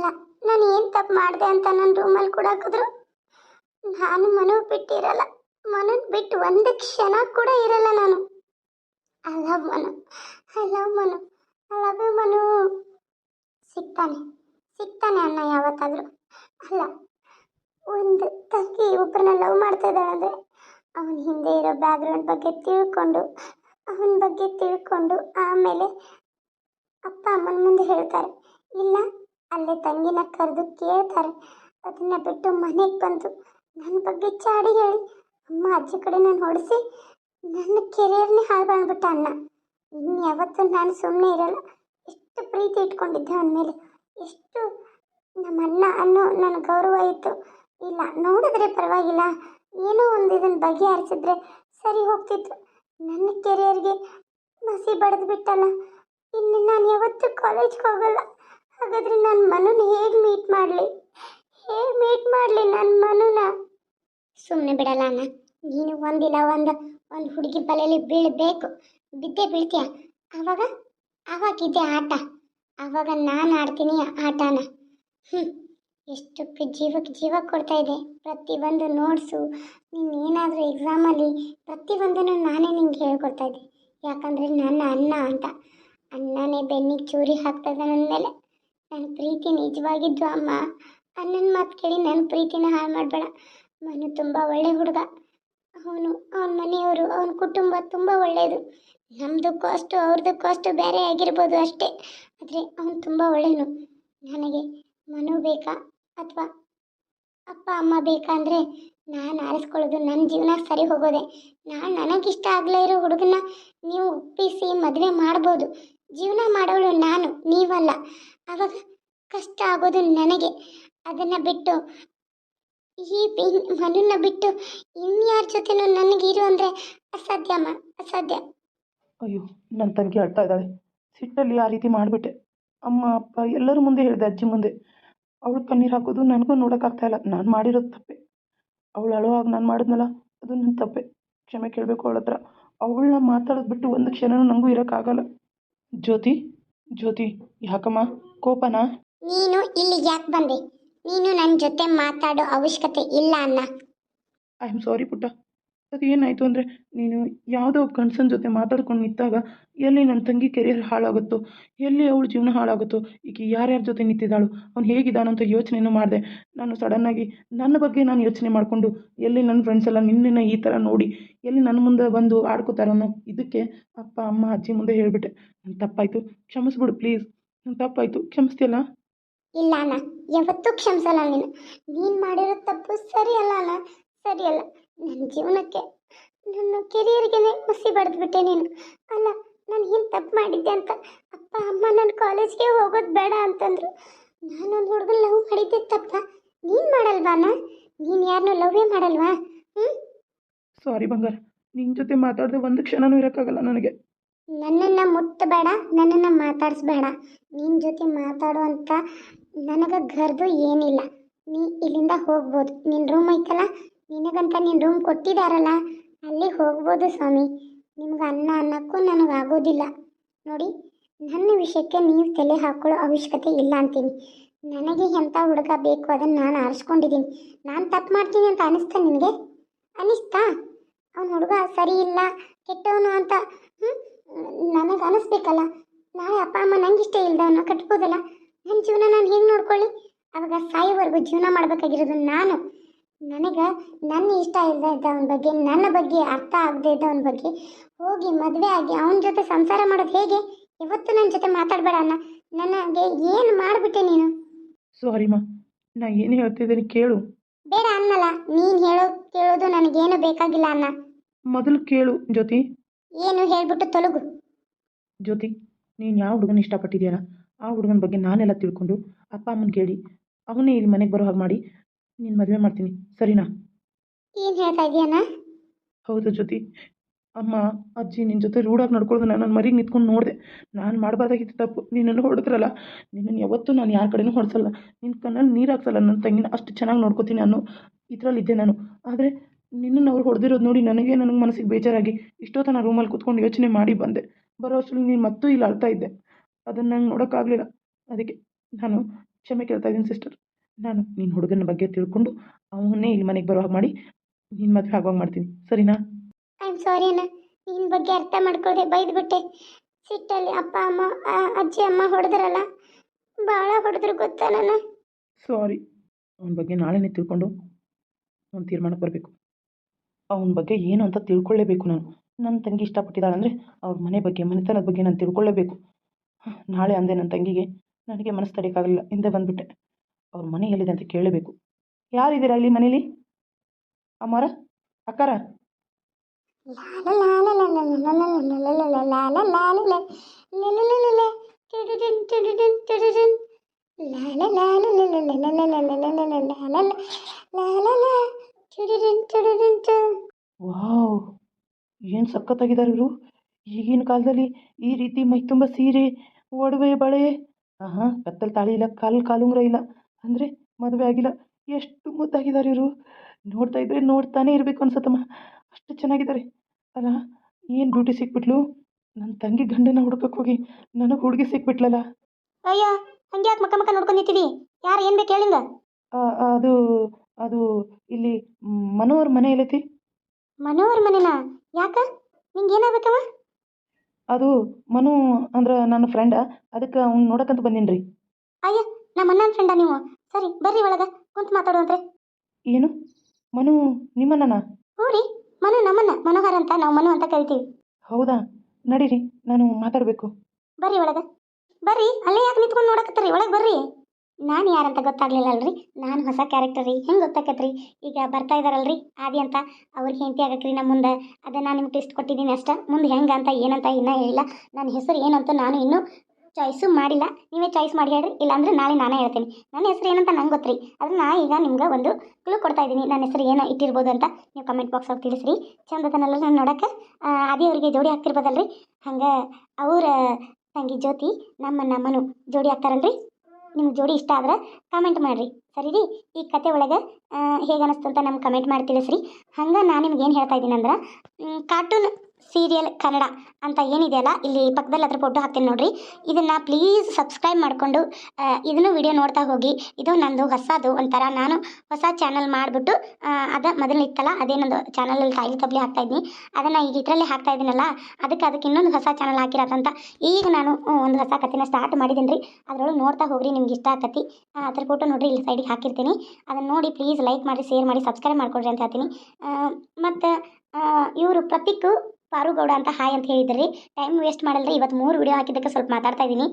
ಅಲ್ಲ ನಾನು ಏನು ತಪ್ಪು ಮಾಡಿದೆ ಅಂತ ನನ್ನ ರೂಮಲ್ಲಿ ಕೂಡ ಹಾಕಿದ್ರು ನಾನು ಮನು ಬಿಟ್ಟಿರಲ್ಲ. ಮನು ಬಿಟ್ಟು ಒಂದು ಕ್ಷಣ ಕೂಡ ಇರಲ್ಲ ನಾನು. I love Manu. I love Manu. I love Manu. ಸಿಗ್ತಾನೆ. ಸಿಗ್ತಾನೆ ಅನ್ನ ಯಾವತ್ತಾದರೂ. ಅಲ್ಲ, ಒಂದು ತಂಗಿ ಒಬ್ಬರನ್ನ ಲವ್ ಮಾಡ್ತಾ ಅಂದರೆ ಅವನ ಹಿಂದೆ ಇರೋ ಬ್ಯಾಕ್ಗ್ರೌಂಡ್ ಬಗ್ಗೆ ತಿಳ್ಕೊಂಡು, ಅವನ ಬಗ್ಗೆ ತಿಳ್ಕೊಂಡು ಆಮೇಲೆ ಅಪ್ಪ ಅಮ್ಮನ ಮುಂದೆ ಹೇಳ್ತಾರೆ, ಇಲ್ಲ ಅಲ್ಲೇ ತಂಗಿನ ಕರೆದು ಕೇಳ್ತಾರೆ. ಅದನ್ನ ಬಿಟ್ಟು ಮನೆಗೆ ಬಂದು ನನ್ನ ಬಗ್ಗೆ ಚಾಡಿ ಹೇಳಿ. ಅಮ್ಮ, ಅಜ್ಜಿ ಕಡೆ ನಾನು ಹೊಡೆಸಿ ನನ್ನ ಕೆರಿಯರ್ನೇ ಹಾಳು ಮಾಡ್ಬಿಟ್ಟ ಅಣ್ಣ. ಇನ್ನು ಯಾವತ್ತೂ ನಾನು ಸುಮ್ಮನೆ ಇರಲ್ಲ. ಎಷ್ಟು ಪ್ರೀತಿ ಇಟ್ಕೊಂಡಿದ್ದೆ ಅವನ ಮೇಲೆ. ಎಷ್ಟು ನಮ್ಮ ಅಣ್ಣ ಅನ್ನೋ ನನ್ನ ಗೌರವ ಇತ್ತು. ಇಲ್ಲ, ನೋಡಿದ್ರೆ ಪರವಾಗಿಲ್ಲ. ಏನೋ ಒಂದು ಇದನ್ನು ಬಗೆಹರಿಸಿದ್ರೆ ಸರಿ ಹೋಗ್ತಿತ್ತು. ನನ್ನ ಕೆರಿಯರ್ಗೆ ಮಸಿ ಬಡಿದು ಬಿಟ್ಟಲ್ಲ. ಇನ್ನು ನಾನು ಯಾವತ್ತೂ ಕಾಲೇಜ್ಗೆ ಹೋಗಲ್ಲ. ಹಾಗಾದ್ರೆ ನನ್ನ ಮನನ ಹೇಗೆ ಮೀಟ್ ಮಾಡಲಿ? ಹೇಗೆ ಮೀಟ್ ಮಾಡಲಿ ನನ್ನ ಮನುನ? ಸುಮ್ಮನೆ ಬಿಡಲ್ಲ ಅಣ್ಣ. ನೀನು ಒಂದಿಲ್ಲ ಒಂದು ಒಂದು ಹುಡುಗಿ ಬಲೆಯಲ್ಲಿ ಬೀಳಬೇಕು. ಬಿದ್ದೆ ಬೀಳ್ತೀಯ? ಅವಾಗ ಆವಾಗಿದೆ ಆಟ. ಅವಾಗ ನಾನು ಆಡ್ತೀನಿ ಆಟನ. ಹ್ಞೂ ಎಷ್ಟು ಕ- ಜೀವಕ್ಕೆ ಜೀವ ಕೊಡ್ತಾ ಇದೆ. ಪ್ರತಿಯೊಂದು ನೋಟ್ಸು ನೀನು ಏನಾದರೂ ಎಕ್ಸಾಮಲ್ಲಿ ಪ್ರತಿಯೊಂದನ್ನು ನಾನೇ ನಿಂಗೆ ಹೇಳ್ಕೊಡ್ತಾ ಇದ್ದೆ. ಯಾಕಂದರೆ ನನ್ನ ಅಣ್ಣ ಅಂತ. ಅಣ್ಣನೇ ಬೆನ್ನಿಗೆ ಚೂರಿ ಹಾಕ್ತದ ನನ್ನ ಮೇಲೆ. ನನ್ನ ಪ್ರೀತಿ ನಿಜವಾಗಿದ್ದು ಅಮ್ಮ. ಅಣ್ಣನ ಮಾತು ಕೇಳಿ ನನ್ನ ಪ್ರೀತಿನ ಹಾಳು ಮಾಡಬೇಡ. ಮನು ತುಂಬ ಒಳ್ಳೆ ಹುಡುಗ. ಅವನು, ಅವನ ಮನೆಯವರು, ಅವನ ಕುಟುಂಬ ತುಂಬ ಒಳ್ಳೆಯದು ನಮ್ಮದು ಕಾಸ್ಟು ಅವ್ರದ್ದು ಕಾಸ್ಟು ಬೇರೆ ಆಗಿರ್ಬೋದು ಅಷ್ಟೇ. ಆದರೆ ಅವನು ತುಂಬ ಒಳ್ಳೆಯನು ನನಗೆ ಮನು ಬೇಕಾ ಅಥವಾ ಅಪ್ಪ, ಅಮ್ಮ ಬೇಕಾ ಅಂದರೆ ನಾನು ಆರಿಸ್ಕೊಳ್ಳೋದು ನನ್ನ ಜೀವನ ಸರಿ ಹೋಗೋದೆ. ನಾನು ನನಗಿಷ್ಟ ಆಗಲೇ ಇರೋ ಹುಡುಗನ ನೀವು ಒಪ್ಪಿಸಿ ಮದುವೆ ಮಾಡ್ಬೋದು. ಜೀವನ ಮಾಡೋಳು ನಾನು, ನೀವಲ್ಲ. ಆವಾಗ ಕಷ್ಟ ಆಗೋದು ನನಗೆ. ಅದನ್ನು ಬಿಟ್ಟು ಈ ಮನನ್ನ ಬಿಟ್ಟು ಇನ್ಯಾರ ಜೊತೆನೂ ನನಗಿರು ಅಂದರೆ ಅಸಾಧ್ಯ ಅಮ್ಮ, ಅಸಾಧ್ಯ. ಅಯ್ಯೋ ನನ್ನ ತಂಗಿ ಅಳ್ತಾ ಇದ್ದಾಳೆ. ಸಿಟ್ಟಲ್ಲಿ ಆ ರೀತಿ ಮಾಡಿಬಿಟ್ಟೆ. ಅಮ್ಮ, ಅಪ್ಪ, ಎಲ್ಲರ ಮುಂದೆ ಹೇಳಿದೆ, ಅಜ್ಜಿ ಮುಂದೆ. ಅವಳು ಕಣ್ಣೀರು ಹಾಕೋದು ನನಗೂ ನೋಡೋಕ್ಕಾಗ್ತಾ ಇಲ್ಲ. ನಾನು ಮಾಡಿರೋದು ತಪ್ಪೆ. ಅವಳು ಅಳುವಾಗ ನಾನು ಮಾಡಿದ್ನಲ್ಲ, ಅದು ನನ್ನ ತಪ್ಪೆ. ಕ್ಷಮೆ ಕೇಳಬೇಕು ಅವಳ ಹತ್ರ ಅವಳನ್ನ ಮಾತಾಡೋದು ಬಿಟ್ಟು ಒಂದು ಕ್ಷಣನೂ ನನಗೂ ಇರೋಕ್ಕಾಗಲ್ಲ ಜ್ಯೋತಿ? ಜ್ಯೋತಿ ಯಾಕಮ್ಮ? ಕೋಪನ? ನೀನು ಇಲ್ಲಿಗೆ ಯಾಕೆ ಬಂದೆ? ನೀನು ನನ್ನ ಜೊತೆ ಮಾತಾಡೋ ಅವಶ್ಯಕತೆ ಇಲ್ಲ ಅಣ್ಣ. ಐ ಆಮ್ ಸಾರಿ ಪುಟ್ಟ. ಅದು ಏನಾಯಿತು ಅಂದರೆ ನೀನು ಯಾವುದೋ ಗಂಡಸನ ಜೊತೆ ಮಾತಾಡ್ಕೊಂಡು ನಿಂತಾಗ ಎಲ್ಲಿ ನನ್ನ ತಂಗಿ ಕೆರಿಯರ್ ಹಾಳಾಗುತ್ತೋ, ಎಲ್ಲಿ ಅವಳ ಜೀವನ ಹಾಳಾಗುತ್ತೋ ಈಗ ಯಾರ್ಯಾರ ಜೊತೆ ನಿಂತಿದ್ದಾಳು, ಅವ್ನು ಹೇಗಿದ್ದಾನಂತ ಯೋಚನೆನೂ ಮಾಡಿದೆ. ನಾನು ಸಡನ್ನಾಗಿ ನನ್ನ ಬಗ್ಗೆ ನಾನು ಯೋಚನೆ ಮಾಡಿಕೊಂಡು ಎಲ್ಲಿ ನನ್ನ ಫ್ರೆಂಡ್ಸ್ ಎಲ್ಲ ನಿನ್ನನ್ನು ಈ ಥರ ನೋಡಿ, ಎಲ್ಲಿ ನನ್ನ ಮುಂದೆ ಬಂದು ಆಡ್ಕೋತಾರೋ ಇದಕ್ಕೆ ಅಪ್ಪ, ಅಮ್ಮ, ಅಜ್ಜಿ ಮುಂದೆ ಹೇಳಿಬಿಟ್ಟೆ. ನನ್ನ ತಪ್ಪಾಯಿತು, ಕ್ಷಮಿಸ್ಬಿಡು ಪ್ಲೀಸ್ ನನ್ನ ತಪ್ಪಾಯಿತು, ಕ್ಷಮಿಸ್ತೀಯಲ್ಲ? ಇಲ್ಲ ಅಣ್ಣ, ಯಾವತ್ತೂ ಕ್ಷಮಿಸಲ್ಲ ನೀನು. ನೀನು ಮಾಡಿರೋ ತಪ್ಪು ಸರಿಯಲ್ಲ ಅಣ್ಣ, ಸರಿಯಲ್ಲ. ನನ್ನ ಜೀವನಕ್ಕೆ ನನ್ನ ಕೆರಿಯರ್ಗೆನೆ ಮುಸಿ ಬಡ್ದ್ಬಿಟ್ಟೆ ನೀನು. ಅಲ್ಲ ನಾನು ಏನು ತಪ್ಪು ಮಾಡಿದ್ದೆ ಅಂತ ಅಪ್ಪ ಅಮ್ಮ ನನ್ನ ಕಾಲೇಜ್ಗೆ ಹೋಗೋದು ಬೇಡ ಅಂತಂದ್ರು. ನಾನೊಂದು ಹುಡುಗನ ಲವ್ ಮಾಡಿದ್ದೆ ತಪ್ಪ. ನೀನು ಮಾಡಲ್ವಾ ಅಣ್ಣ ನೀನು ಯಾರನ್ನೂ ಲವ್ವೇ ಮಾಡಲ್ವಾ? ಹ್ಞೂ ಸಾರಿ ಬಂಗಾರ ನಿನ್ನ ಜೊತೆ ಮಾತಾಡದೆ ಒಂದು ಕ್ಷಣನೂ ಇರೋಕ್ಕಾಗಲ್ಲ ನನಗೆ. ನನ್ನನ್ನು ಮುಟ್ಟಬೇಡ ನನ್ನನ್ನು ಮಾತಾಡಿಸ್ಬೇಡ. ನಿನ್ನ ಜೊತೆ ಮಾತಾಡುವಂಥ ನನಗೆ ಗರ್ದು ಏನಿಲ್ಲ. ನೀ ಇಲ್ಲಿಂದ ಹೋಗ್ಬೋದು. ನಿನ್ನ ರೂಮ್ ಐತಲ್ಲ? ನಿನಗಂತ ನಿನ್ನ ರೂಮ್ ಕೊಟ್ಟಿದ್ದಾರಲ್ಲ ಅಲ್ಲಿ ಹೋಗ್ಬೋದು ಸ್ವಾಮಿ. ನಿಮ್ಗೆ ಅನ್ನ ಅನ್ನಕ್ಕೂ ನನಗೆ ಆಗೋದಿಲ್ಲ ನೋಡಿ, ನನ್ನ ವಿಷಯಕ್ಕೆ ನೀವು ತಲೆ ಹಾಕೊಳ್ಳೋ ಅವಶ್ಯಕತೆ ಇಲ್ಲ ಅಂತೀನಿ. ನನಗೆ ಎಂಥ ಹುಡುಗ ಬೇಕು ಅದನ್ನು ನಾನು ಆರಿಸ್ಕೊಂಡಿದ್ದೀನಿ. ನಾನು ತಪ್ಪು ಮಾಡ್ತೀನಿ ಅಂತ ಅನಿಸ್ತಾ ನಿನಗೆ? ಅನಿಸ್ತಾ? ಅವ್ನ ಹುಡುಗ ಸರಿ ಇಲ್ಲ, ಕೆಟ್ಟವನು ಅಂತ ಹ್ಞೂ ನನಗೆ ಅನಿಸ್ಬೇಕಲ್ಲ. ನಾಳೆ ಅಪ್ಪ ಅಮ್ಮ ನಂಗೆ ಇಷ್ಟ ಇಲ್ದವನು ಕಟ್ಬೋದಲ್ಲ? ನನ್ನ ಜೀವನ ನಾನು ಹೇಗೆ ನೋಡ್ಕೊಳ್ಳಿ? ಅವಾಗ ಸಾಯೋವರೆಗೂ ಜೀವನ ಮಾಡಬೇಕಾಗಿರೋದು ನಾನು. ನನಗೆ ನನ್ನ ಇಷ್ಟ ಇಲ್ಲದೆ ಇದ್ದವನ ಬಗ್ಗೆ ನನ್ನ ಬಗ್ಗೆ ಅರ್ಥ ಆಗದೆ ಇದ್ದವನ ಬಗ್ಗೆ ಹೋಗಿ ಮದುವೆ ಆಗಿ ಅವನ ಜೊತೆ ಸಂಸಾರ ಮಾಡೋದು ಹೇಗೆ? ಇವತ್ತು ನನ್ನ ಜೊತೆ ಮಾತಾಡಬೇಡ ಅಣ್ಣ ನನಗೆ ಏನು ಮಾಡಿಬಿಟ್ಟೆ ನೀನು? ಸಾರಿ ಮಾ ನಾ ಏನು ಹೇಳ್ತಿದ್ದೀನಿ ಕೇಳು. ಬೇಡ ಅನ್ನಲ್ಲ ನೀನು ಹೇಳೋ ಕೇಳೋದು ನನಗೇನು ಬೇಕಾಗಿಲ್ಲ ಅಣ್ಣ ಮೊದಲು ಕೇಳು ಜ್ಯೋತಿ. ಏನು ಹೇಳ್ಬಿಟ್ಟು ತೊಲಗು. ಜ್ಯೋತಿ ನೀನು ಯಾವ ಹುಡುಗನ ಇಷ್ಟಪಟ್ಟಿದ್ಯಲ್ಲ ಆ ಹುಡುಗನ ಬಗ್ಗೆ ನಾನೆಲ್ಲ ತಿಳ್ಕೊಂಡು ಅಪ್ಪ ಅಮ್ಮನ ಕೇಳಿ ಅವನೇ ಇಲ್ಲಿ ಮನೆಗೆ ಬರೋ ಹಾಗೆ ಮಾಡಿ ನೀನು ಮದುವೆ ಮಾಡ್ತೀನಿ. ಸರಿನಾ? ಏನು ಹೇಳ್ತಾ ಇದೀಯಣ್ಣ? ಹೌದು ಜ್ಯೋತಿ. ಅಮ್ಮ ಅಜ್ಜಿ ನಿನ್ನ ಜೊತೆ ರೂಢಾಗಿ ನಡ್ಕೊಳ್ಳೋದು ನಾನು ನನ್ನ ಮರಿಗೆ ನಿಂತ್ಕೊಂಡು ನೋಡಿದೆ. ನಾನು ಮಾಡಬಾರ್ದಾಗಿತ್ತು ತಪ್ಪು. ನಿನ್ನನ್ನು ಹೊಡೆದ್ರಲ್ಲ. ನಿನ್ನನ್ನು ಯಾವತ್ತೂ ನಾನು ಯಾರ ಕಡೆನೂ ಹೊಡೆಸಲ್ಲ. ನಿನ್ನ ಕಣ್ಣಲ್ಲಿ ನೀರು ಹಾಕ್ಸಲ್ಲ. ನನ್ನ ತಂಗಿನ ಅಷ್ಟು ಚೆನ್ನಾಗಿ ನೋಡ್ಕೋತೀನಿ ನಾನು ಇದರಲ್ಲಿದ್ದೆ ನಾನು. ಆದರೆ ನಿನ್ನನ್ನು ಅವ್ರು ಹೊಡೆದಿರೋದು ನೋಡಿ ನನಗೆ ನನಗೆ ಮನಸ್ಸಿಗೆ ಬೇಜಾರಾಗಿ ಇಷ್ಟೋ ನಾನು ರೂಮಲ್ಲಿ ಕೂತ್ಕೊಂಡು ಯೋಚನೆ ಮಾಡಿ ಬಂದೆ. ಬರೋ ಅಷ್ಟರಲ್ಲಿ ನೀನು ಮತ್ತೂ ಇಲ್ಲಿ ಅಳ್ತಾ ಇದ್ದೆ. ಅದನ್ನು ನಂಗೆ ನೋಡೋಕ್ಕಾಗಲಿಲ್ಲ. ಅದಕ್ಕೆ ನಾನು ಕ್ಷಮೆ ಕೇಳ್ತಾ ಇದ್ದೀನಿ ಸಿಸ್ಟರ್. ನಾನು ನಿನ್ನ ಹುಡುಗನ ಬಗ್ಗೆ ತಿಳ್ಕೊಂಡು ಅವನ್ನೇ ಇಲ್ಲಿ ಮನೆಗೆ ಬರೋ ಹಾಗೆ ಮಾಡಿ ನಿನ್ನ ಮದುವೆ ಆಗುವಾಗ ಮಾಡ್ತೀನಿ. ಸರಿನಾ? ಐ ಆಮ್ ಸಾರಿ ಅಣ್ಣ. ನಿನ್ನ ಬಗ್ಗೆ ಅರ್ಥ ಮಾಡ್ಕೊಳ್ದೆ ಬೈದ್ಬಿಟ್ಟೆ. ಸಿಟ್ಟಲ್ಲಿ ಅಪ್ಪ ಅಮ್ಮ ಅಜ್ಜಿ ಅಮ್ಮ ಹೊಡೆದ್ರಲ್ಲ? ಭಾಳ ಹೊಡೆದ್ರು ಗೊತ್ತಾ ನಾನು ಸಾರಿ ಅವನ ಬಗ್ಗೆ ನಾಳೆನೇ ತಿಳ್ಕೊಂಡು ಒಂದು ತೀರ್ಮಾನಕ್ಕೆ ಬರಬೇಕು. ಅವನ ಬಗ್ಗೆ ಏನು ಅಂತ ತಿಳ್ಕೊಳ್ಳೇಬೇಕು ನಾನು. ನನ್ನ ತಂಗಿ ಇಷ್ಟಪಟ್ಟಿದ್ದಾಳೆ ಅಂದರೆ ಅವ್ರ ಮನೆ ಬಗ್ಗೆ ಮನೆತನದ ಬಗ್ಗೆ ನಾನು ತಿಳ್ಕೊಳ್ಳೇಬೇಕು. ನಾಳೆ ಅಂದೆ ನನ್ನ ತಂಗಿಗೆ. ನನಗೆ ಮನಸ್ಸು ತಡೆಯೋಕ್ಕಾಗಲಿಲ್ಲ. ಹಿಂದೆ ಬಂದುಬಿಟ್ಟೆ. ಅವ್ರ ಮನೆ ಎಲ್ಲಿದೆ ಅಂತ ಕೇಳಬೇಕು. ಯಾರಿದ್ದೀರಾ ಇಲ್ಲಿ ಮನೇಲಿ? ಅಮ್ಮಾರ ಅಕ್ಕರ? ವಾವ್, ಏನು ಸಖತ್ತಾಗಿದ್ದಾರೆ ಇವರು. ಈಗಿನ ಕಾಲದಲ್ಲಿ ಈ ರೀತಿ ಮೈ ತುಂಬ ಸೀರೆ, ಒಡವೆ, ಬಳೆ ಹಾಂ ಕತ್ತಲ್ ತಾಳಿ ಇಲ್ಲ, ಕಾಲು ಕಾಲುಂಗುರ ಇಲ್ಲ. ಅಂದರೆ ಮದುವೆ ಆಗಿಲ್ಲ. ಎಷ್ಟು ಮುದ್ದಾಗಿದ್ದಾರೆ ಇವರು. ನೋಡ್ತಾ ಇದ್ರೆ ನೋಡ್ತಾನೆ ಇರಬೇಕು ಅನ್ಸತ್ತಮ್ಮ. ಅಷ್ಟು ಚೆನ್ನಾಗಿದ್ದಾರೆ. ಅಲ್ಲ ಏನು ಡ್ಯೂಟಿ ಸಿಕ್ಬಿಟ್ಲು? ನನ್ನ ತಂಗಿ ಗಂಡನ ಹುಡುಕಕ್ಕೆ ಹೋಗಿ ನನಗೆ ಹುಡುಗಿ ಸಿಕ್ಬಿಟ್ಲಲ್ಲ. ಅಯ್ಯ ಹಂಗ್ಯಾಕೆ ಮಕ್ಕ ಮಕ್ಕ ನೋಡ್ಕೊಂಡು ಯಾರು ಏನು ಬೇಕು ಹೇಳಿಂಗ ಆ, ಅದು ಅದು ಇಲ್ಲಿ ಮನೋಹರ್ ಮನೆ ಎಲ್ಲೈತಿ? ಮನೋಹರ್ ಮನೆನಾ? ಯಾಕ? ನಿಂಗೆ ಏನಾಗ್ಬೇಕವ ಅದು ಮನು ಅಂದ್ರೆ ನನ್ನ ಫ್ರೆಂಡ ಅದಕ್ಕೆ ಅವ್ನು ನೋಡಕ್ಕಂತ ಬಂದೀನಿ ರೀ ಅಯ್ಯ ನಮ್ಮ ಅಣ್ಣನ ಫ್ರೆಂಡ ನೀವು? ಸರಿ ಬರ್ರಿ ಒಳಗ ಕುಂತ್ ಮಾತಾಡುವಂತ್ರೆ ಏನು? ಮನು ನಿಮ್ಮನ್ನ ಹ್ಞೂ ರೀ ಮನು ನಮ್ಮನ್ನ ಮನೋಹರ್ ಅಂತ ನಾವು ಮನು ಅಂತ ಕರಿತೀವಿ. ಹೌದಾ? ನಡೀರಿ ನಾನು ಮಾತಾಡಬೇಕು. ಬರ್ರಿ ಒಳಗ. ಬರ್ರಿ ಅಲ್ಲೇ ಯಾಕೆ ನಿಂತ್ಕೊಂಡು ನೋಡಕತ್ತೀರಿ? ಒಳಗೆ ಬರ್ರಿ. ನಾನು ಯಾರಂತ ಗೊತ್ತಾಗ್ಲಿಲ್ಲ ಅಲ್ರಿ? ನಾನು ಹೊಸ ಕ್ಯಾರೆಕ್ಟರ್ ರೀ ಹೆಂಗೆ ಗೊತ್ತಾಕತ್ರಿ? ಈಗ ಬರ್ತಾ ಇದಾರಲ್ರಿ ಆದಿ ಅಂತ. ಅವ್ರಿಗೆ ಹೆಂಡತಿ ಆಗಕ್ರಿ ನಮ್ಮ ಮುಂದೆ. ಅದನ್ನ ನಾನು ನಿಮ್ಗೆ ಟೆಸ್ಟ್ ಕೊಟ್ಟಿದ್ದೀನಿ ಅಷ್ಟ. ಮುಂದೆ ಹೆಂಗೆ ಅಂತ ಏನಂತ ಇನ್ನೂ ಹೇಳಿಲ್ಲ. ನನ್ನ ಹೆಸರು ಏನಂತ ನಾನು ಇನ್ನೂ ಚಾಯ್ಸು ಮಾಡಿಲ್ಲ. ನೀವೇ ಚಾಯ್ಸ್ ಮಾಡಿ ಹೇಳ್ರಿ. ಇಲ್ಲಾಂದ್ರೆ ನಾಳೆ ನಾನೇ ಹೇಳ್ತೀನಿ. ನನ್ನ ಹೆಸರು ಏನಂತ ನಂಗೆ ಗೊತ್ತ್ರಿ. ಅದನ್ನ ನಾ ಈಗ ನಿಮ್ಗೆ ಒಂದು ಕ್ಲೂ ಕೊಡ್ತಾ ಇದ್ದೀನಿ. ನನ್ನ ಹೆಸರು ಏನು ಇಟ್ಟಿರ್ಬೋದು ಅಂತ ನೀವು ಕಮೆಂಟ್ ಬಾಕ್ಸಲ್ಲಿ ತಿಳಿಸ್ರಿ. ಚಂದತನಲ್ಲ ನಾನು ನೋಡಕ್ಕೆ. ಅದೇ ಅವರಿಗೆ ಜೋಡಿ ಹಾಕ್ತಿರ್ಬೋದಲ್ರಿ? ಹಂಗೆ ಅವರ ತಂಗಿ ಜ್ಯೋತಿ ನಮ್ಮ ನಮ್ಮನು ಜೋಡಿ ಹಾಕ್ತಾರಲ್ರಿ? ನಿಮ್ಗೆ ಜೋಡಿ ಇಷ್ಟ ಆದ್ರೆ ಕಮೆಂಟ್ ಮಾಡಿರಿ. ಸರಿ ರೀ? ಈ ಕತೆ ಒಳಗೆ ಹೇಗೆ ಅನಿಸ್ತು ಅಂತ ನಮ್ಗೆ ಕಮೆಂಟ್ ಮಾಡಿ ತಿಳಿಸ್ರಿ. ಹಂಗೆ ನಾನು ನಿಮ್ಗೆ ಏನು ಹೇಳ್ತಾ ಇದ್ದೀನಿ ಅಂದ್ರೆ ಕಾರ್ಟೂನ್ ಸೀರಿಯಲ್ ಕನ್ನಡ ಅಂತ ಏನಿದೆಯಲ್ಲ ಇಲ್ಲಿ ಪಕ್ಕದಲ್ಲಿ ಅದ್ರ ಫೋಟೋ ಹಾಕ್ತೀನಿ ನೋಡ್ರಿ. ಇದನ್ನು ಪ್ಲೀಸ್ ಸಬ್ಸ್ಕ್ರೈಬ್ ಮಾಡಿಕೊಂಡು ಇದನ್ನು ವಿಡಿಯೋ ನೋಡ್ತಾ ಹೋಗಿ. ಇದು ನಂದು ಹೊಸದು ಒಂಥರ. ನಾನು ಹೊಸ ಚಾನಲ್ ಮಾಡಿಬಿಟ್ಟು ಅದ ಮೊದಲು ಇತ್ತಲ್ಲ ಅದೇ ನಂದು ಚಾನಲಲ್ಲಿ ತಾಯಿ ತಬ್ಲಿ ಹಾಕ್ತಾ ಇದ್ದೀನಿ ಅದನ್ನು ಈಗ ಇದರಲ್ಲಿ ಹಾಕ್ತಾ ಇದ್ದೀನಲ್ಲ ಅದಕ್ಕೆ ಅದಕ್ಕೆ ಇನ್ನೊಂದು ಹೊಸ ಚಾನಲ್ ಹಾಕಿರೋದಂತ ಈಗ ನಾನು ಒಂದು ಹೊಸ ಕಥೆನ ಸ್ಟಾರ್ಟ್ ಮಾಡಿದ್ದೀನಿ ರೀ ಅದರೊಳಗೆ ನೋಡ್ತಾ ಹೋಗ್ರಿ ನಿಮ್ಗೆ ಇಷ್ಟ ಆಕತಿ. ಆ, ಅದ್ರ ಫೋಟೋ ನೋಡ್ರಿ ಇಲ್ಲಿ ಸೈಡಿಗೆ ಹಾಕಿರ್ತೀನಿ. ಅದನ್ನು ನೋಡಿ ಪ್ಲೀಸ್ ಲೈಕ್ ಮಾಡಿ ಶೇರ್ ಮಾಡಿ ಸಬ್ಸ್ಕ್ರೈಬ್ ಮಾಡ್ಕೊಡ್ರಿ ಅಂತ ಹೇಳ್ತೀನಿ. ಮತ್ತು ಇವರು ಪ್ರತೀಕ್ ಪಾರುಗೌಡ ಅಂತ ಹಾಯ್ ಅಂತ ಹೇಳಿದ್ರಿ. ಟೈಮ್ ವೇಸ್ಟ್ ಮಾಡಲ್ರಿ ಇವತ್ತು ಮೂರು ವಿಡಿಯೋ ಹಾಕಿದ್ದಕ್ಕೆ ಸ್ವಲ್ಪ ಮಾತಾಡ್ತಾ ಇದ್ದೀನಿ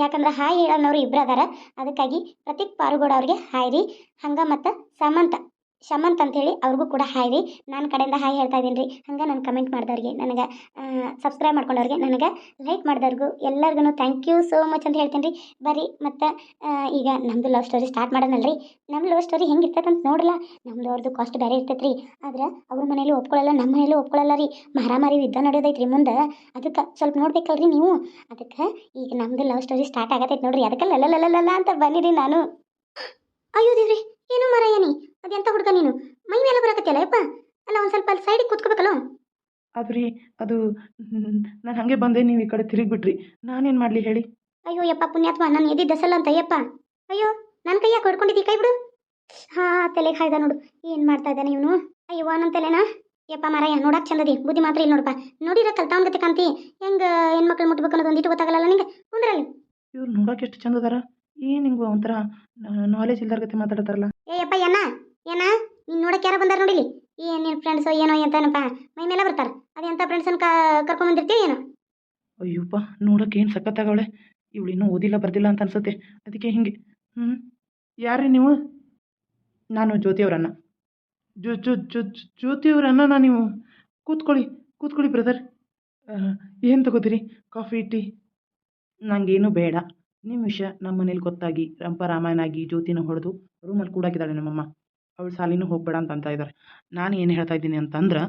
ಯಾಕಂದ್ರೆ ಹಾಯ್ ಹೇಳೋನವ್ರು ಇಬ್ಬರು ಅದಾರ. ಅದಕ್ಕಾಗಿ ಪ್ರತೀಕ್ ಪಾರುಗೌಡ ಅವ್ರಿಗೆ ಹಾಯ್ ರೀ. ಹಂಗೆ ಮತ್ತು ಸಮಂತ. ಶಮಂತ್ ಅಂತೇಳಿ ಅವ್ರಿಗೂ ಕೂಡ ಹಾಯ್ ರೀ. ನನ್ನ ಕಡೆಯಿಂದ ಹಾಯ್ ಹೇಳ್ತಾ ಇದ್ದೀನಿ ರೀ. ಹಂಗೆ ನಾನು ಕಮೆಂಟ್ ಮಾಡಿದವ್ರಿಗೆ, ನನಗೆ ಸಬ್ಸ್ಕ್ರೈಬ್ ಮಾಡ್ಕೊಂಡವ್ರಿಗೆ, ನನಗೆ ಲೈಕ್ ಮಾಡಿದವ್ರಿಗೂ ಎಲ್ಲರಿಗೂ ಥ್ಯಾಂಕ್ ಯು ಸೋ ಮಚ್ ಅಂತ ಹೇಳ್ತೀನಿ ರೀ. ಬರ್ರಿ, ಮತ್ತು ಈಗ ನಮ್ಮದು ಲವ್ ಸ್ಟೋರಿ ಸ್ಟಾರ್ಟ್ ಮಾಡೋಣಲ್ರಿ. ನಮ್ಮ ಲವ್ ಸ್ಟೋರಿ ಹೆಂಗೆ ಅಂತ ನೋಡಲ್ಲ. ನಮ್ದು ಅವ್ರದ್ದು ಕಾಸ್ಟ್ ಬೇರೆ ಇರ್ತೈತೆ ರೀ. ಆದ್ರೆ ಅವ್ರ ಮನೇಲಿ ಒಪ್ಕೊಳ್ಳಲ್ಲ ನಮ್ಮ ಮನೇಲಿ ಒಪ್ಕೊಳ್ಳಲ್ಲ ರೀ. ಮಾರಾಮಾರಿ ಯುದ್ಧ ನಡೆಯೋದೈತೆ ರೀ ಮುಂದೆ. ಅದಕ್ಕೆ ಸ್ವಲ್ಪ ನೋಡ್ಬೇಕಲ್ರಿ ನೀವು. ಅದಕ್ಕೆ ಈಗ ನಮ್ಮದು ಲವ್ ಸ್ಟೋರಿ ಸ್ಟಾರ್ಟ್ ಆಗತ್ತೈತೆ ನೋಡ್ರಿ. ಅದಕ್ಕೆ ಲಲ್ಲ ಅಂತ ಬನ್ನಿರಿ ನಾನು. ಅಯ್ಯೋ ದೇವ್ರಿ, ಏನು ಮಾರಾಯ ನೀ? ಅದೆಂತ ಹುಡುಗ ನೀನು? ಮೈ ಮೇಲೆ ಬರಕತ್ತಿಯಲ್ಲ ಯಪ್ಪ? ಅಲ್ಲ ಒಂದು ಸ್ವಲ್ಪ ಅಲ್ಲಿ ಸೈಡಿಗೆ ಕೂತ್ಕೋಬೇಕಲ್ಲ? ಅದ್ರಿ ಅದು ನಾನು ಹಾಗೆ ಬಂದೆ ನೀವು ಈ ಕಡೆ ತಿರುಗಿಬಿಟ್ರಿ. ನಾನೇನು ಮಾಡಲಿ ಹೇಳಿ? ಅಯ್ಯೋ ಯಪ್ಪ ಪುಣ್ಯಾತ್ಮ ನಾನು ಎದ್ದಿದ್ದಸಲ್ಲ ಅಂತ ಅಯ್ಯಪ್ಪ ಅಯ್ಯೋ ನನ್ನ ಕೈ ಯಾಕೆ ಹೊಡ್ಕೊಂಡಿದ್ದಿ ಕೈ ಬಿಡು. ಹಾ ತಲೆಗೆ ಹಾಯ್ದ ನೋಡು. ಏನು ಮಾಡ್ತಾ ಇದ್ದಾನೆ ಇವನು? ಅಯ್ಯೋ ನನ್ನ ತಲೆನಾ? ಯಪ್ಪ ಮಾರಾಯ ನೋಡಕ್ಕೆ ಚಂದದಿ. ಬುದ್ಧಿ ಮಾತ್ರ ಇಲ್ಲ ನೋಡಪ್ಪ. ನೋಡಿರ ಕಲ್ತಾವನ್ ಗತಿ ಕಾಂತಿ. ಹೆಂಗೆ ಹೆಣ್ಮಕ್ಳು ಮುಟ್ಬೇಕು ಅನ್ನೋದು ಒಂದಿಟ್ಟು ಗೊತ್ತಾಗಲ್ಲ ನಿಂಗೆ? ಕುಂದ್ರಲ್ಲಿ. ಇವ್ರು ನೋಡಕ್ಕೆ ಎಷ್ಟು ಚಂದ ಅದಾರ. ಏನು ಹಿಂಗೆ ಒಂಥರ ನಾಲೆಜ್ ಇಲ್ದಾರ ಗತಿ ಮಾತಾಡ್ತಾರಲ್ಲ. ಏ ಯಪ್ಪ ಏನ? ನೀನು ನೋಡಕ್ಕೆ ಯಾರು ಬಂದಾರ ನೋಡಿಲಿ ಏನು ನಿನ್ನ ಫ್ರೆಂಡ್ಸ್ ಏನೋ ಎಂತನಪ್ಪ? ಮೈ ಮೇಲೆ ಬರ್ತಾರ. ಅದೆಂತ ಫ್ರೆಂಡ್ಸನ್ನು ಕರ್ಕೊಂಬಂದಿರ್ತೀವಿ ಏನು? ಅಯ್ಯಪ್ಪ, ನೋಡೋಕೆ ಏನು ಸಖತ್ತಾಗವಳೆ. ಇವಳು ಇನ್ನೂ ಓದಿಲ್ಲ, ಬರ್ದಿಲ್ಲ ಅಂತ ಅನ್ಸುತ್ತೆ. ಅದಕ್ಕೆ ಹಿಂಗೆ. ಹ್ಞೂ ಯಾರ್ರಿ ನೀವು? ನಾನು ಜ್ಯೋತಿಯವರನ್ನ ಜೋ, ಜೊ ಜೊ ಜ್ಯೋತಿಯವ್ರನ್ನ ನೀವು? ಕೂತ್ಕೊಳ್ಳಿ ಕೂತ್ಕೊಳ್ಳಿ ಬ್ರದರ್ ಏನು ತಗೋತೀರಿ? Coffee, tea? ನನಗೇನು ಬೇಡ. ನಿಮ್ಮ ವಿಷಯ ನಮ್ಮ ಮನೇಲಿ ಗೊತ್ತಾಗಿ, ರಂಪ ರಾಮಾಯಣ ಆಗಿ ಜ್ಯೋತಿನ ಹೊಡೆದು ರೂಮಲ್ಲಿ ಕೂಡಾಕಿದ್ದಾಳೆ ನಮ್ಮಮ್ಮ. ಅವಳು ಸಾಲಿನೂ ಹೋಗಬೇಡ ಅಂತ ಅಂತ ಇದ್ದಾರೆ ನಾನು ಏನು ಹೇಳ್ತಾ ಇದ್ದೀನಿ ಅಂತಂದ್ರೆ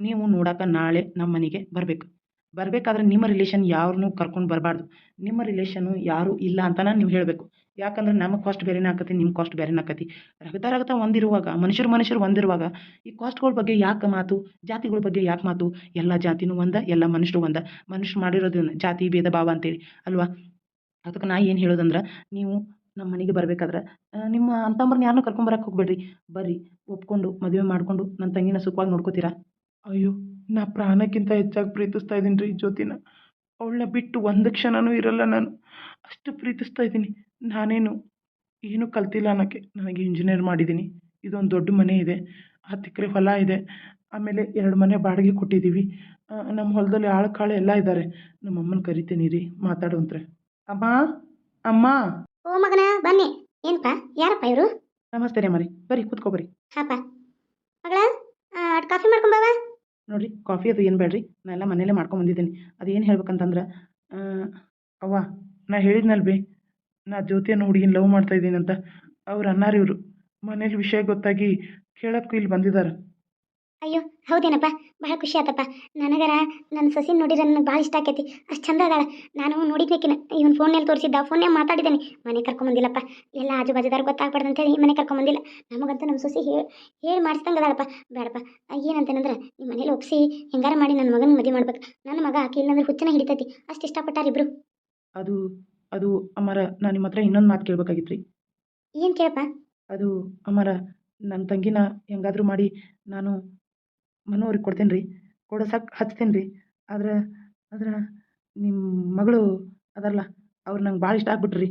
ನೀವು ನೋಡಕ್ಕೆ ನಾಳೆ ನಮ್ಮ ಮನೆಗೆ ಬರಬೇಕು. ಬರಬೇಕಾದ್ರೆ ನಿಮ್ಮ ರಿಲೇಷನ್ ಯಾರನ್ನೂ ಕರ್ಕೊಂಡು ಬರಬಾರ್ದು. ನಿಮ್ಮ ರಿಲೇಷನು ಯಾರೂ ಇಲ್ಲ ಅಂತನ ನೀವು ಹೇಳಬೇಕು. ಯಾಕಂದ್ರೆ ನಮ್ಮ ಕಾಸ್ಟ್ ಬೇರೆನೇ ಆಕತಿ ನಿಮ್ಮ ಕಾಸ್ಟ್ ಬೇರೆನೇ ಆಕತಿ. ರಗತ ರಗತ ಒಂದಿರುವಾಗ, ಮನುಷ್ಯರು ಮನುಷ್ಯರು ಒಂದಿರುವಾಗ, ಈ ಕಾಸ್ಟ್ಗಳ ಬಗ್ಗೆ ಯಾಕೆ ಮಾತು, ಜಾತಿಗಳ ಬಗ್ಗೆ ಯಾಕೆ ಮಾತು? ಎಲ್ಲ ಜಾತಿನೂ ಒಂದ, ಎಲ್ಲ ಮನುಷ್ಯರು ಒಂದ. ಮನುಷ್ಯರು ಮಾಡಿರೋದನ್ನ ಜಾತಿ, ಭೇದ, ಭಾವ ಅಂತೇಳಿ, ಅಲ್ವಾ? ಅದಕ್ಕೆ ನಾ ಏನು ಹೇಳೋದಂದ್ರೆ, ನೀವು ನಮ್ಮ ಮನೆಗೆ ಬರಬೇಕಾದ್ರೆ ನಿಮ್ಮ ಅಂತಂಬರ್ನ ಯಾರನ್ನೂ ಕರ್ಕೊಂಬರಕ್ಕೆ ಹೋಗ್ಬೇಡ್ರಿ. ಬರ್ರಿ, ಒಪ್ಕೊಂಡು, ಮದುವೆ ಮಾಡಿಕೊಂಡು ನನ್ನ ತಂಗಿನ ಸುಖವಾಗಿ ನೋಡ್ಕೋತೀರಾ? ಅಯ್ಯೋ, ನಾ ಪ್ರಾಣಕ್ಕಿಂತ ಹೆಚ್ಚಾಗಿ ಪ್ರೀತಿಸ್ತಾ ಇದ್ದೀನಿ ರೀ ಜ್ಯೋತಿನ. ಅವಳನ್ನ ಬಿಟ್ಟು ಒಂದು ಕ್ಷಣನೂ ಇರಲ್ಲ ನಾನು. ಅಷ್ಟು ಪ್ರೀತಿಸ್ತಾ ಇದ್ದೀನಿ. ನಾನೇನು, ಏನೂ ಕಲ್ತಿಲ್ಲ ಅನ್ನೋಕ್ಕೆ. ನನಗೆ ಇಂಜಿನಿಯರ್ ಮಾಡಿದ್ದೀನಿ. ಇದೊಂದು ದೊಡ್ಡ ಮನೆ ಇದೆ. ಹತ್ತು ಎಕರೆ ಹೊಲ ಇದೆ. ಆಮೇಲೆ ಎರಡು ಮನೆ ಬಾಡಿಗೆ ಕೊಟ್ಟಿದ್ದೀವಿ ನಮ್ಮ ಹೊಲದಲ್ಲಿ ಆಳು ಕಾಳು ಎಲ್ಲ ಇದ್ದಾರೆ ನಮ್ಮಮ್ಮನ ಕರಿತೀನಿ ರೀ ಮಾತಾಡುವಂತ್ರೆ ಅಮ್ಮ ಅಮ್ಮ! ಓ ಮಗನ ಬನ್ನಿ. ಏನಪ್ಪ ಯಾರಪ್ಪ ಇವರು? ನಮಸ್ತೆ ರೀ ಮರಿ ಬರಿ ಕೂತ್ಕೊ ಬರ್ರಿ. ಹಾಪ. ಮಗಳ ಅಟ್ ಕಾಫಿ ಮಾಡ್ಕೊಂಬವ ನೋಡ್ರಿ ಕಾಫಿ ಅದು ಏನು ಬೇಡ್ರಿ. ನಾನೆಲ್ಲ ಮನೇಲೆ ಮಾಡ್ಕೊಂಡು ಬಂದಿದ್ದೀನಿ. ಅದು ಏನು ಹೇಳ್ಬೇಕಂತಂದ್ರೆ ಅವ್ವ ನಾ ಹೇಳಿದ್ನಲ್ ಬಿ ನಾ ಜ್ಯೋತಿ ಅನ್ನೋ ಹುಡುಗಿನ ಲವ್ ಮಾಡ್ತಾ ಇದ್ದೀನಿ ಅಂತ. ಅವ್ರು ಅನ್ನಾರ ಇವರು. ಮನೇಲಿ ವಿಷಯ ಗೊತ್ತಾಗಿ ಕೇಳಕ್ಕೂ ಇಲ್ಲಿ ಬಂದಿದ್ದಾರೆ ಅಯ್ಯೋ ಹೌದೇನಪ್ಪ? ಭಾಳ ಖುಷಿ ಆತಪ್ಪ. ನನಗರ ನನ್ನ ಸಸಿ ನೋಡಿದ್ರೆ ನನಗೆ ಭಾಳ ಇಷ್ಟ ಆಕೈತಿ. ಅಷ್ಟು ಚಂದ ಅದಾಳ. ನಾನು ನೋಡಿದ್ಬೇಕಿನ ಇವನ್ ಫೋನಲ್ಲಿ ತೋರಿಸಿದ್ದ. ಫೋನ್ಯಾಗ ಮಾತಾಡಿದ್ದೇನೆ. ಮನೆ ಕರ್ಕೊಂಬಂದಿಲ್ಲಪ್ಪ ಎಲ್ಲ ಆಜು ಬಾಜುದಾರ ಗೊತ್ತಾಗ್ಬಾರ್ದು ಅಂತೇಳಿ ಮನೆ ಕರ್ಕೊಂಬಂದಿಲ್ಲ ನಮಗಂತೂ ನಮ್ಮ ಸೊಸಿ ಹೇಳಿ ಹೇಳಿ ಮಾಡಿಸ್ದಂಗೆ ಅದಾಳಪ್ಪ. ಬೇಡಪ್ಪ. ಏನಂತೇನಂದ್ರೆ ನಿಮ್ಮ ಮನೇಲಿ ಒಪ್ಸಿ ಹೆಂಗಾರ ಮಾಡಿ ನನ್ನ ಮಗನ ಮದುವೆ ಮಾಡ್ಬೇಕು. ನನ್ನ ಮಗ ಆಕೆ ಇಲ್ಲಂದ್ರೆ ಹುಚ್ಚನ ಹಿಡಿತೈತಿ. ಅಷ್ಟು ಇಷ್ಟಪಟ್ಟಾರ ಇಬ್ರು. ಅದು ಅದು ಅಮರ ನಾನು ನಿಮ್ಮ ಹತ್ರ ಇನ್ನೊಂದು ಮಾತು ಕೇಳ್ಬೇಕಾಗಿತ್ತು ರೀ ಏನು ಕೇಳಪ್ಪ? ಅದು ಅಮರ ನನ್ನ ತಂಗಿನ ಹೆಂಗಾದ್ರೂ ಮಾಡಿ ನಾನು ಮನೋವ್ರಿಗೆ ಕೊಡ್ತೀನಿ ರೀ ಕೊಡೋಸಕ್ಕೆ ಹಚ್ತೀನಿ ರೀ ಆದ್ರೆ ಆದ್ರೆ ನಿಮ್ಮ ಮಗಳು ಅದಲ್ಲ ಅವ್ರು ನಂಗೆ ಭಾಳ ಇಷ್ಟ ಆಗ್ಬಿಟ್ರಿ.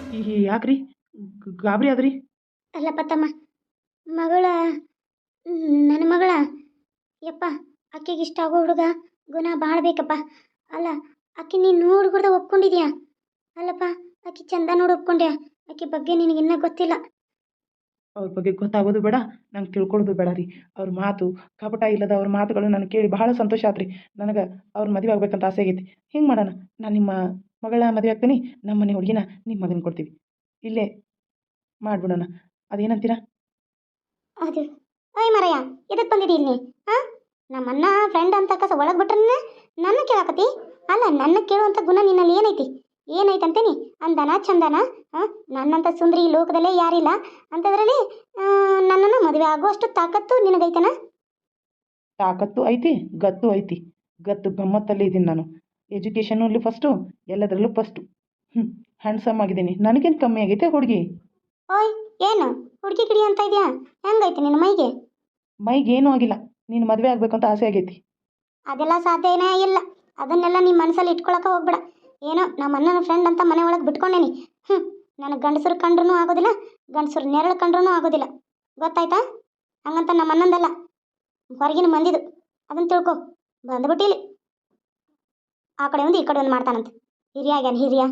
ರೀ ಈ ಯಾಕೆ ರೀ ಗಾಬರಿ ಆದ್ರಿ? ಅಲ್ಲಪ್ಪ ತಮ್ಮ, ಮಗಳ ನನ್ನ ಮಗಳ, ಯಪ್ಪ, ಅಕ್ಕಿಗೆ ಇಷ್ಟ ಆಗೋ ಹುಡುಗ ಗುಣ ಭಾಳ ಬೇಕಪ್ಪ. ಅಲ್ಲ, ಅಕ್ಕಿ ನೀನು ಹುಡುಗರ್ದ ಒಪ್ಕೊಂಡಿದ್ಯಾ? ಅಲ್ಲಪ್ಪ, ಅಕ್ಕಿ ಚಂದ ನೋಡಿ ಒಪ್ಕೊಂಡ್ಯಾ? ಅಕ್ಕಿ ಬಗ್ಗೆ ನಿನಗೆ ಇನ್ನೂ ಗೊತ್ತಿಲ್ಲ. ಅವ್ರ ಬಗ್ಗೆ ಗೊತ್ತಾಗೋದು ಬೇಡ, ನಂಗೆ ತಿಳ್ಕೊಳ್ಳೋದು ಬೇಡ ರೀ. ಅವ್ರ ಮಾತು, ಕಪಟ ಇಲ್ಲದ ಅವ್ರ ಮಾತುಗಳು ನಾನು ಕೇಳಿ ಬಹಳ ಸಂತೋಷ ಆತ್ರಿ. ನನಗೆ ಅವ್ರ ಮದುವೆ ಆಗ್ಬೇಕಂತ ಆಸೆ ಆಗೈತಿ. ಹಿಂಗೆ ಮಾಡೋಣ, ನಾನು ನಿಮ್ಮ ಮಗಳ ಮದುವೆ ಆಗ್ತೀನಿ ನಮ್ಮ ಮನೆ ಹುಡುಗಿನ ನಿಮ್ಮ ಮಗನ ಕೊಡ್ತೀವಿ. ಇಲ್ಲೇ ಮಾಡಿಬಿಡೋಣ. ಅದೇನಂತೀರಾ? ಅದು. ಮರಯ್ಯ ಎದಕ್ಕೆ ಬಂದಿದ್ದೀ ಇಲ್ಲಿ? ಹಾಂ ನಮ್ಮನ್ನ ಫ್ರೆಂಡ್ ಅಂತ ಕಸ ಒಳಗೆ ಬಿಟ್ರೆ ನನ್ನ ಕೇಳಾಕತಿ ಅಲ್ಲ, ನನ್ನ ಕೇಳುವಂಥ ಗುಣ ನಿನ್ನಲ್ಲಿ ಏನೈತಿ? ಏನೈತಂತೇನಿ? ಅಂದನ ಚಂದನ? ಹಾಂ ನನ್ನಂಥ ಸುಂದರಿ ಈ ಲೋಕದಲ್ಲೇ ಯಾರಿಲ್ಲ. ಅಂತದ್ರಲ್ಲಿ ನನ್ನನ್ನು ಮದುವೆ ಆಗುವಷ್ಟು ತಾಕತ್ತು ನಿನಗೈತನ? ತಾಕತ್ತು ಐತಿ ಗತ್ತು ಐತಿ. ಗತ್ತು ಗಮ್ಮತ್ತಲ್ಲಿ ಇದ್ದೀನಿ ನಾನು. ಎಜುಕೇಷನಲ್ಲಿ ಫಸ್ಟು ಎಲ್ಲದರಲ್ಲೂ ಫಸ್ಟು ಹ್ಞೂ ಹ್ಯಾಂಡ್ಸಮ್ ಆಗಿದ್ದೀನಿ. ನನಗೇನು ಕಮ್ಮಿ ಆಗೈತೆ ಹುಡುಗಿ? ಓಯ್ ಏನು? ಹುಡುಗಿ ಗಿಡಿ ಅಂತ ಇದೆಯಾ? ಹೆಂಗೈತೆ ನಿನ್ನ ಮೈಗೆ? ಮೈಗೆ ಏನೂ ಆಗಿಲ್ಲ. ನೀನು ಮದುವೆ ಅಂತ ಆಸೆ ಆಗೈತಿ. ಅದೆಲ್ಲ ಸಾಧ್ಯನೇ ಇಲ್ಲ. ಅದನ್ನೆಲ್ಲ ನಿಮ್ಮ ಮನಸ್ಸಲ್ಲಿ ಇಟ್ಕೊಳಕ್ಕೆ ಹೋಗ್ಬೇಡ. ಏನೋ ನಮ್ಮ ಅಣ್ಣನ ಫ್ರೆಂಡ್ ಅಂತ ಮನೆ ಒಳಗೆ ಬಿಟ್ಕೊಂಡೇನಿ. ಹ್ಞೂ ನನಗೆ ಗಂಡಸರು ಕಂಡ್ರೂ ಆಗೋದಿಲ್ಲ, ಗಂಡಸರು ನೆರಳು ಕಂಡ್ರೂ ಆಗೋದಿಲ್ಲ. ಗೊತ್ತಾಯ್ತಾ? ಹಂಗಂತ ನಮ್ಮ ಅಣ್ಣಂದಲ್ಲ, ಹೊರಗಿನ ಮಂದಿದು. ಅದನ್ನು ತಿಳ್ಕೊ, ಬಂದ್ಬಿಟ್ಟಿಲಿ. ಆ ಕಡೆ ಒಂದು, ಈ ಕಡೆ ಒಂದು ಮಾಡ್ತಾನಂತ. ಹಿರಿಯ ಆಗ್ಯಾನ, ಹಿರಿಯ.